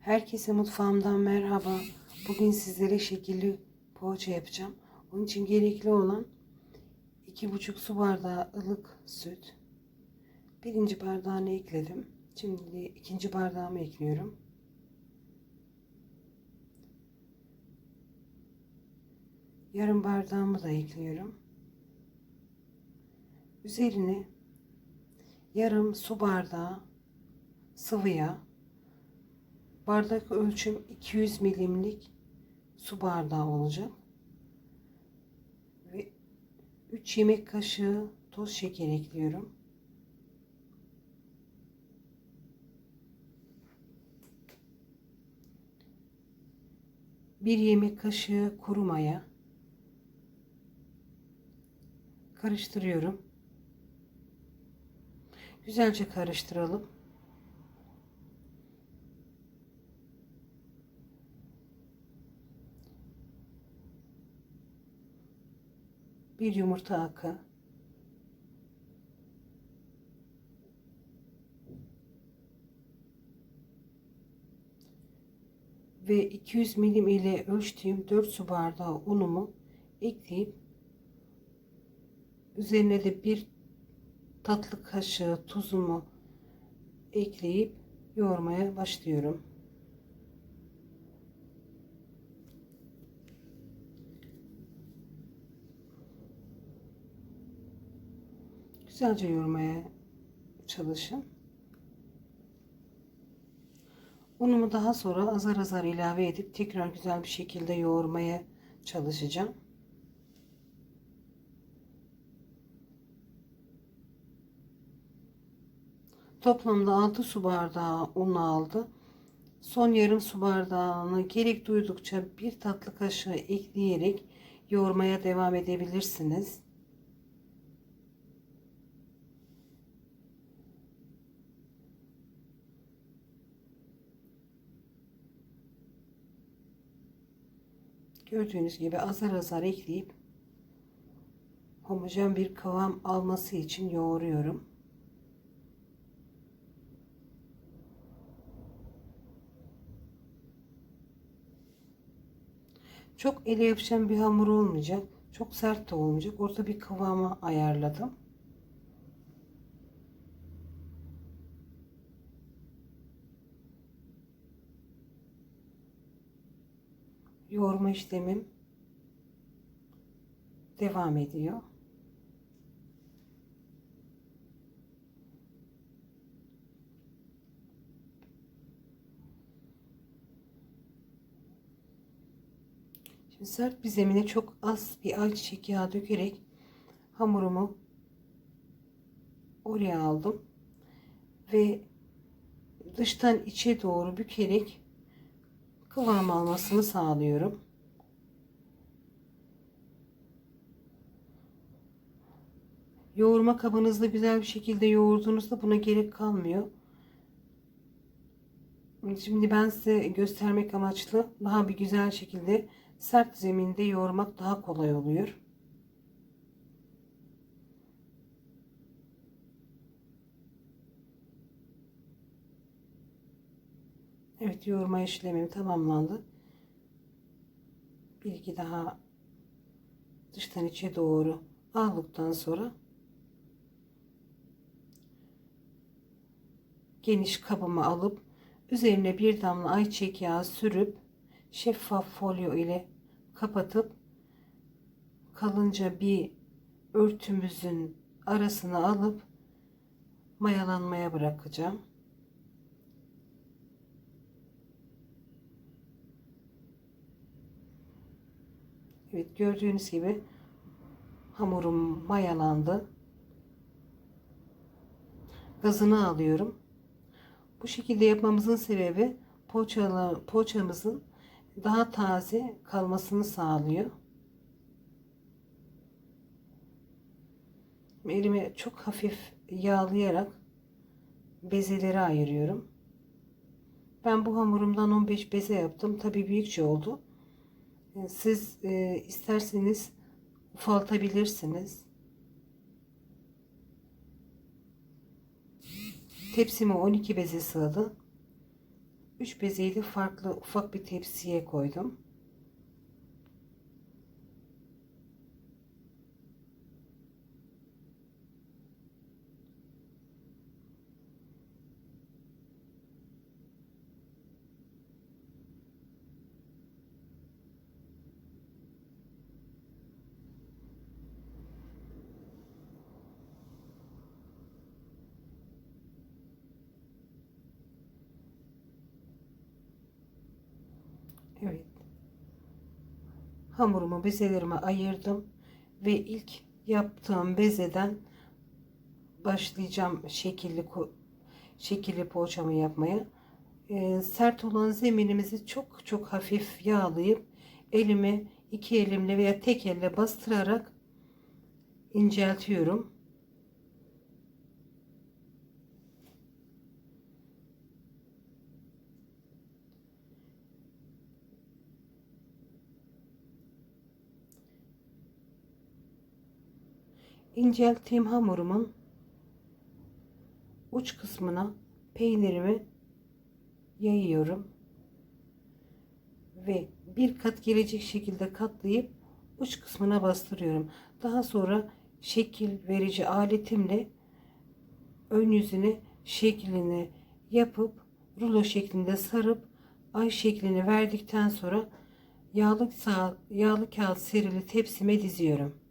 Herkese mutfağımdan merhaba. Bugün sizlere şekilli poğaça yapacağım. Onun için gerekli olan 2,5 su bardağı ılık süt. Birinci bardağını ekledim. Şimdi ikinci bardağımı ekliyorum. Yarım bardağımı da ekliyorum. Üzerine yarım su bardağı sıvı yağ Bardak ölçüm 200 milimlik su bardağı olacak. Ve 3 yemek kaşığı toz şeker ekliyorum. Bir yemek kaşığı kuru maya. Karıştırıyorum. Güzelce karıştıralım. Bir yumurta akı, ve 200 milim ile ölçtüğüm 4 su bardağı unumu ekleyip üzerine de bir tatlı kaşığı tuzumu ekleyip yoğurmaya başlıyorum. Güzelce yoğurmaya çalışın. Unumu daha sonra azar azar ilave edip tekrar güzel bir şekilde yoğurmaya çalışacağım. Toplamda 6 su bardağı un aldı. Son yarım su bardağını gerek duydukça bir tatlı kaşığı ekleyerek yoğurmaya devam edebilirsiniz. Gördüğünüz gibi azar azar ekleyip homojen bir kıvam alması için yoğuruyorum. Çok ele yapışan bir hamur olmayacak. Çok sert de olmayacak. Orta bir kıvama ayarladım. Yoğurma işlemim devam ediyor. Şimdi sert bir zemine çok az bir ayçiçek yağı dökerek hamurumu oraya aldım ve dıştan içe doğru bükerek kıvam almasını sağlıyorum. Yoğurma kabınızda güzel bir şekilde yoğurduğunuzda buna gerek kalmıyor. Şimdi ben size göstermek amaçlı daha bir güzel şekilde sert zeminde yoğurmak daha kolay oluyor. Evet yoğurma işlemim tamamlandı. Bir iki daha dıştan içe doğru aldıktan sonra geniş kabıma alıp üzerine bir damla ayçiçek yağı sürüp şeffaf folyo ile kapatıp kalınca bir örtümüzün arasına alıp mayalanmaya bırakacağım. Evet gördüğünüz gibi hamurum mayalandı. Gazını alıyorum. Bu şekilde yapmamızın sebebi poğaçalı, poğaçamızın daha taze kalmasını sağlıyor. Elime çok hafif yağlayarak bezeleri ayırıyorum. Ben bu hamurumdan 15 beze yaptım. Tabi büyükçe oldu. Siz e, isterseniz ufaltabilirsiniz. Tepsime 12 beze sığdı. 3 bezeyi de farklı ufak bir tepsiye koydum. Evet. Hamurumu bezelerime ayırdım ve ilk yaptığım bezeden başlayacağım şekilli şekilli poğaçamı yapmaya. Ee, sert olan zeminimizi çok çok hafif yağlayıp elimi iki elimle veya tek elle bastırarak inceltiyorum. İncelttiğim hamurumun uç kısmına peynirimi yayıyorum ve bir kat gelecek şekilde katlayıp uç kısmına bastırıyorum. Daha sonra şekil verici aletimle ön yüzüne şeklini yapıp rulo şeklinde sarıp ay şeklini verdikten sonra yağlı, yağlı kağıt serili tepsime diziyorum.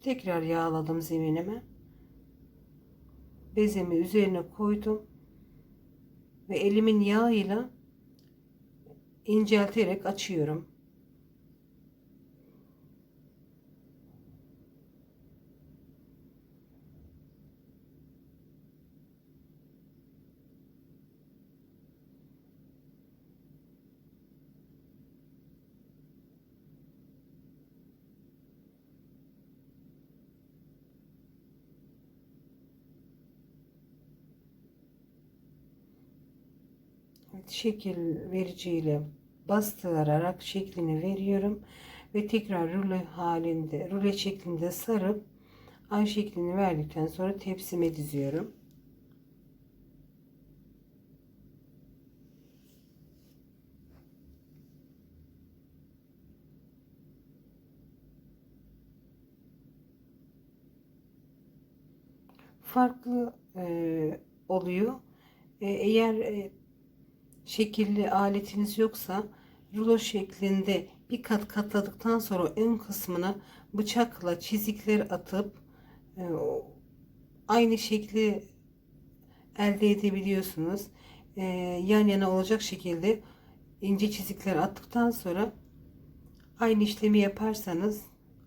Tekrar yağladım zeminimi. Bezemi üzerine koydum. Ve elimin yağıyla incelterek açıyorum. Şekil vericiyle bastırarak şeklini veriyorum ve tekrar rulo halinde rulo şeklinde sarıp ay şeklini verdikten sonra tepsime diziyorum. Farklı e, oluyor. E, eğer e, şekilli aletiniz yoksa rulo şeklinde bir kat katladıktan sonra ön kısmına bıçakla çizikler atıp e, aynı şekli elde edebiliyorsunuz. E, yan yana olacak şekilde ince çizikler attıktan sonra aynı işlemi yaparsanız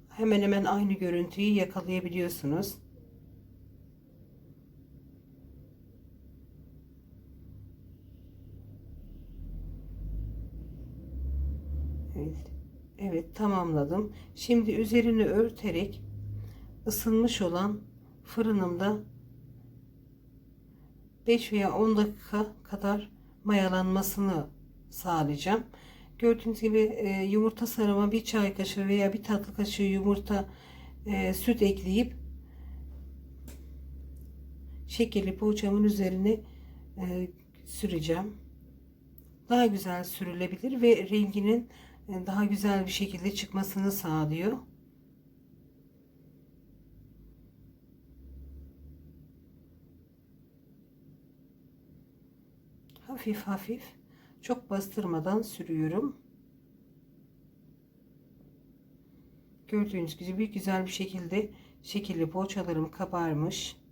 hemen hemen aynı görüntüyü yakalayabiliyorsunuz. Evet. Evet tamamladım. Şimdi üzerini örterek ısınmış olan fırınımda 5 veya 10 dakika kadar mayalanmasını sağlayacağım. Gördüğünüz gibi e, yumurta sarıma bir çay kaşığı veya bir tatlı kaşığı yumurta e, süt ekleyip şekeri poğaçamın üzerine e, süreceğim. Daha güzel sürülebilir ve renginin daha güzel bir şekilde çıkmasını sağlıyor. Hafif hafif çok bastırmadan sürüyorum. Gördüğünüz gibi güzel bir şekilde şekilli poğaçalarım kabarmış.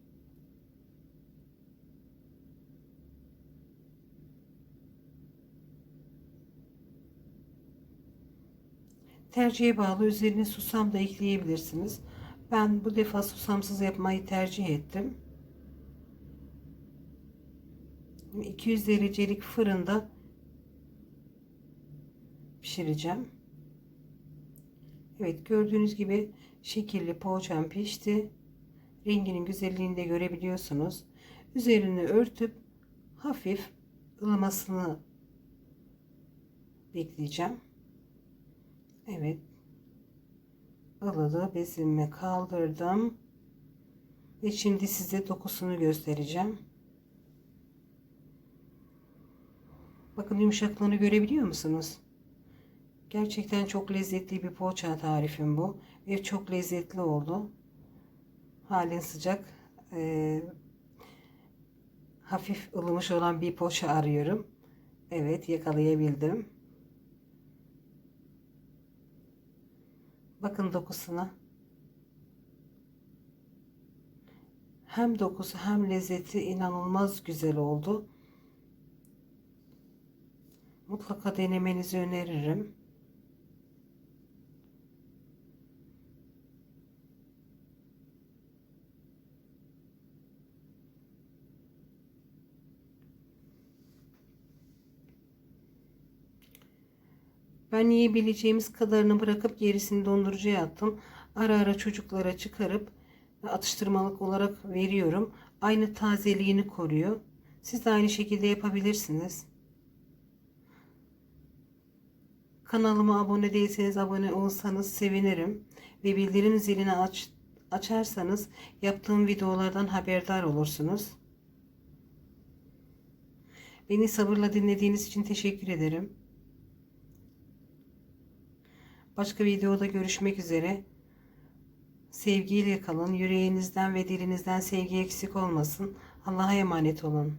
Tercihe bağlı üzerine susam da ekleyebilirsiniz. Ben bu defa susamsız yapmayı tercih ettim. 200 derecelik fırında pişireceğim. Evet gördüğünüz gibi şekilli poğaçam pişti. Renginin güzelliğini de görebiliyorsunuz. Üzerini örtüp hafif ılımasını bekleyeceğim. Evet. Ilığı bezimi kaldırdım. Ve şimdi size dokusunu göstereceğim. Bakın yumuşaklığını görebiliyor musunuz? Gerçekten çok lezzetli bir poğaça tarifim bu. Ve çok lezzetli oldu. Halen sıcak. Ee, hafif ılımış olan bir poğaça arıyorum. Evet yakalayabildim. Bakın dokusuna. Hem dokusu hem lezzeti inanılmaz güzel oldu. Mutlaka denemenizi öneririm. Ben yiyebileceğimiz kadarını bırakıp gerisini dondurucuya attım. Ara ara çocuklara çıkarıp atıştırmalık olarak veriyorum. Aynı tazeliğini koruyor. Siz de aynı şekilde yapabilirsiniz. Kanalıma abone değilseniz abone olsanız sevinirim. Ve bildirim zilini aç, açarsanız yaptığım videolardan haberdar olursunuz. Beni sabırla dinlediğiniz için teşekkür ederim. Başka videoda görüşmek üzere. Sevgiyle kalın. Yüreğinizden ve dilinizden sevgi eksik olmasın. Allah'a emanet olun.